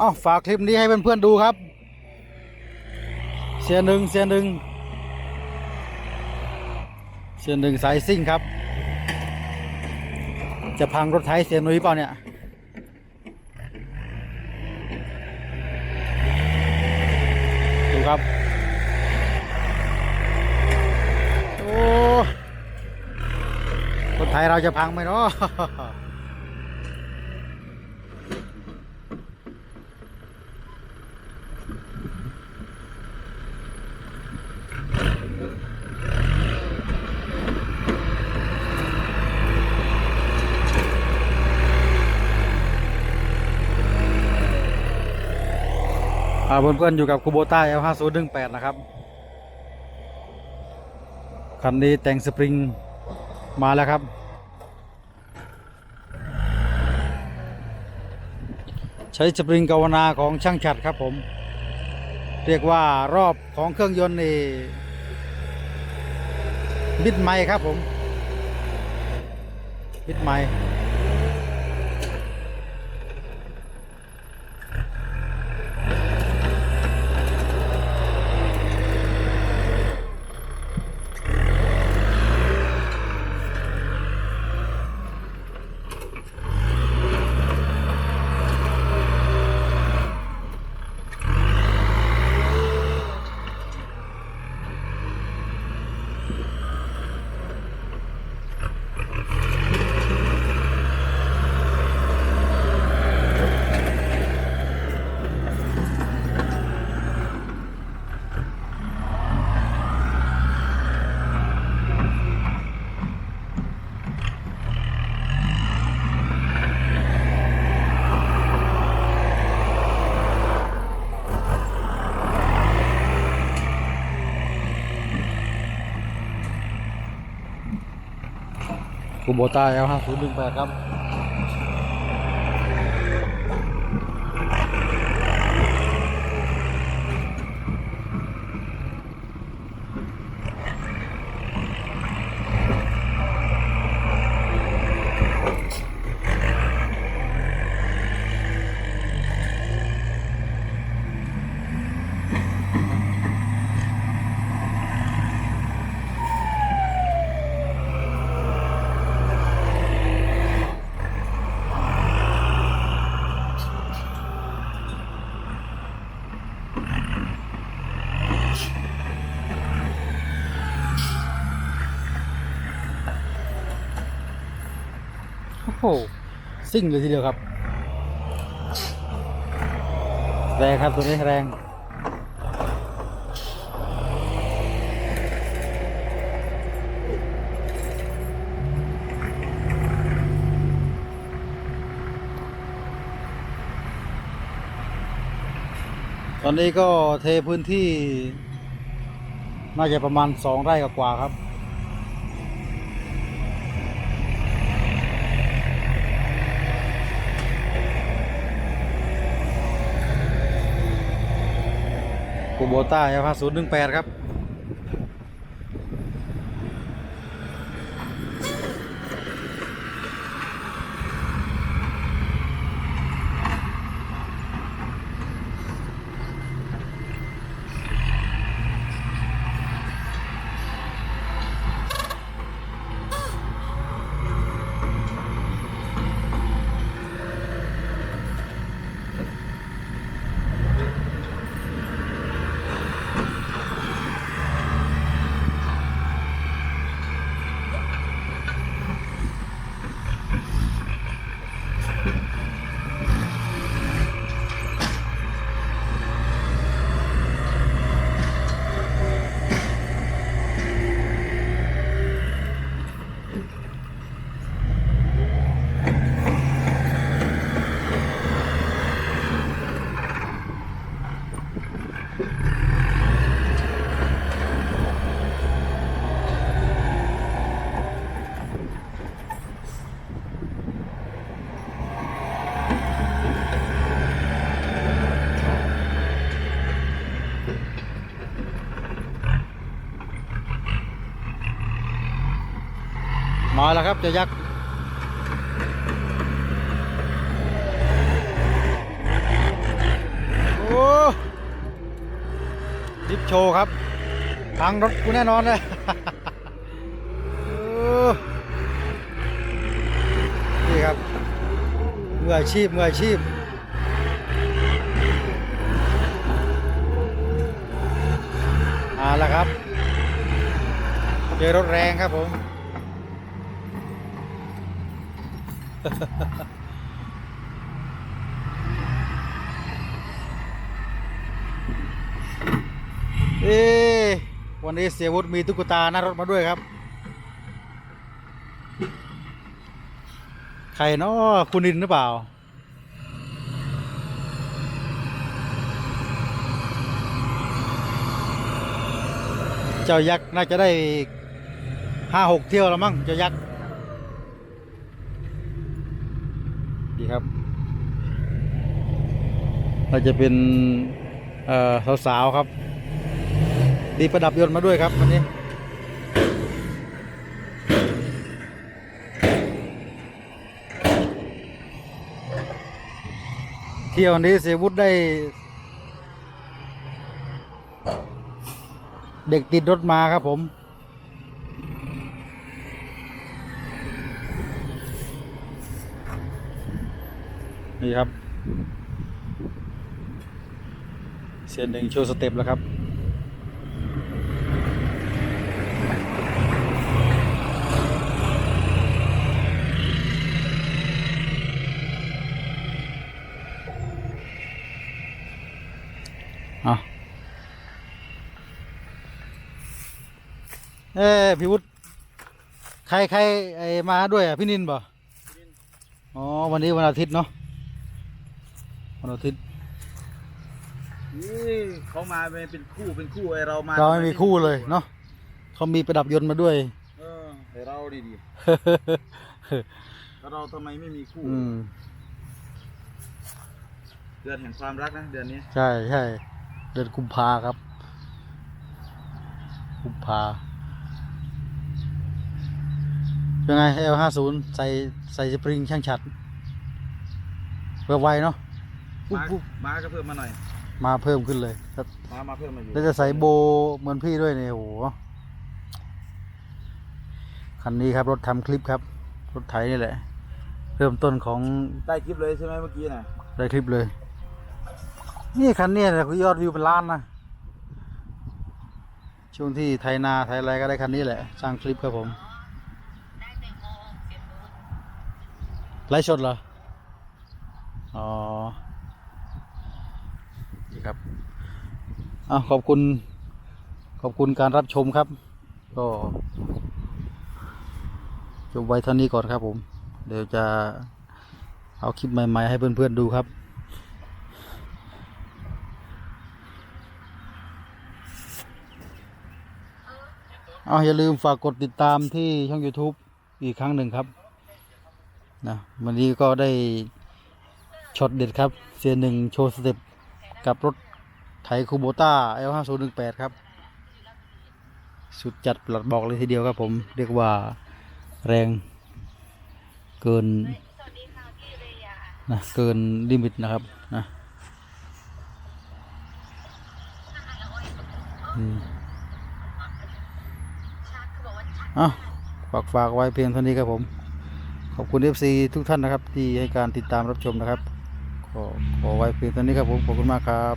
เอาฝากคลิปนี้ให้เพื่อนๆดูครับ เสียหนึ่งเสียหนึ่งเสียหนึ่งสายซิ่งครับ จะพังรถไถเสียหนุ่ยเปล่าเนี่ยดูครับ โอ้คนไทยเราจะพังไหมเนาะ เพื่อนๆอยู่กับคูโบต้า L5018 นะครับ คันนี้แต่งสปริงมาแล้วครับ ใช้สปริงกาวนาของช่างฉัดครับผม เรียกว่ารอบของเครื่องยนต์นี่บิดไม้ครับผม บิดไม้ của bộ tài LH 035 โอ้โหซิ่งเลยทีเดียวครับ แรงครับตัวนี้แรงตอนนี้ก็เทพื้นที่ น่าจะประมาณสองไร่กว่าครับ โบต้าเอลห้าศูนย์หนึ่งแปดครับ มาแล้วครับจะยักโอ้ดิฟโชครับทางรถกูแน่นอนเลยนี่ครับเมื่อาชีพเมื่อาชีพเอาล้วครับเจอรถแรงครับผม เอ๊วันนี้เสียวุฒิมีตุ๊กตาหน้ารถมาด้วยครับ ใครเนาะคุณนินหรือเปล่า เจ้ายักษ์น่าจะได้ห้าหกเที่ยวแล้วมั้งเจ้ายักษ์ ดีครับเราจะเป็นสาวๆครับ ดีประดับยนต์มาด้วยครับวันนี้เที่ยวนี้เสียวุฒิได้ เด็กติดรถมาครับผม นี่ครับ เสียนหนึ่งโชว์สเต็ปแล้วครับอะเอ้ยพี่วุฒิใครใครไอมาด้วยอะพี่นินบ่อ๋อ วันนี้วันอาทิตย์เนาะ วันอาทิตย์นี่เขามาเป็นคู่เป็นคู่ไอเรามาเราไม่มีคู่เลยเนาะเขามีประดับยนต์มาด้วย เออไอเราดีดีแล้วเราทำไมไม่มีคู่อืมเดือนแห่งความรักนะเดือนนี้ ใช่ใช่เดือนกุมภาครับ กุมภาเป็นไง L ห้าศูนย์ใส่ใส่สปริงช่างฉัดเพื่อไวเนาะ ปุ๊บมาปุ๊บมาก็เพิ่มมาหน่อย มาเพิ่มขึ้นเลยแล้วมามาเพิ่มมาอยู่แล้วจะใส่โบเหมือนพี่ด้วยเนี่ยโอ้โหคันนี้ครับรถทำคลิปครับ รถไถนี่แหละ เริ่มต้นของได้คลิปเลยใช่ไหมเมื่อกี้น่ะได้คลิปเลย นี่คันเนี้แหละคือยอดวิวเป็นล้านนะช่วงที่ไทยนาไทยอะไรก็ได้คันนี้แหละ สร้างคลิปครับผมไลฟ์สดเหรออ๋อนี่ ครับอ้าวขอบคุณ ขอบคุณการรับชมครับ ก็จบไว้เท่านี้ก่อนครับผม เดี๋ยวจะเอาคลิปใหม่ ๆ ให้เพื่อนๆดูครับ เอาอย่าลืมฝากกดติดตามที่ช่อง YouTube อีกครั้งหนึ่งครับนะวันนี้ก็ได้ช็อตเด็ดครับ เสียหนึ่งโชว์สเต็ป กับรถไถคูโบต้า L5018 ครับ สุดจัดปลัดบอกเลยทีเดียวครับผมเรียกว่าแรงเกินนะเกินลิมิตนะครับนะอืมอะฝากฝากไว้เพียงเท่านี้ครับผม ขอบคุณ FC ทุกท่านนะครับ ที่ให้การติดตามรับชมนะครับ ขอขอไว้เพียงเท่านี้ครับผมขอบคุณมากครับ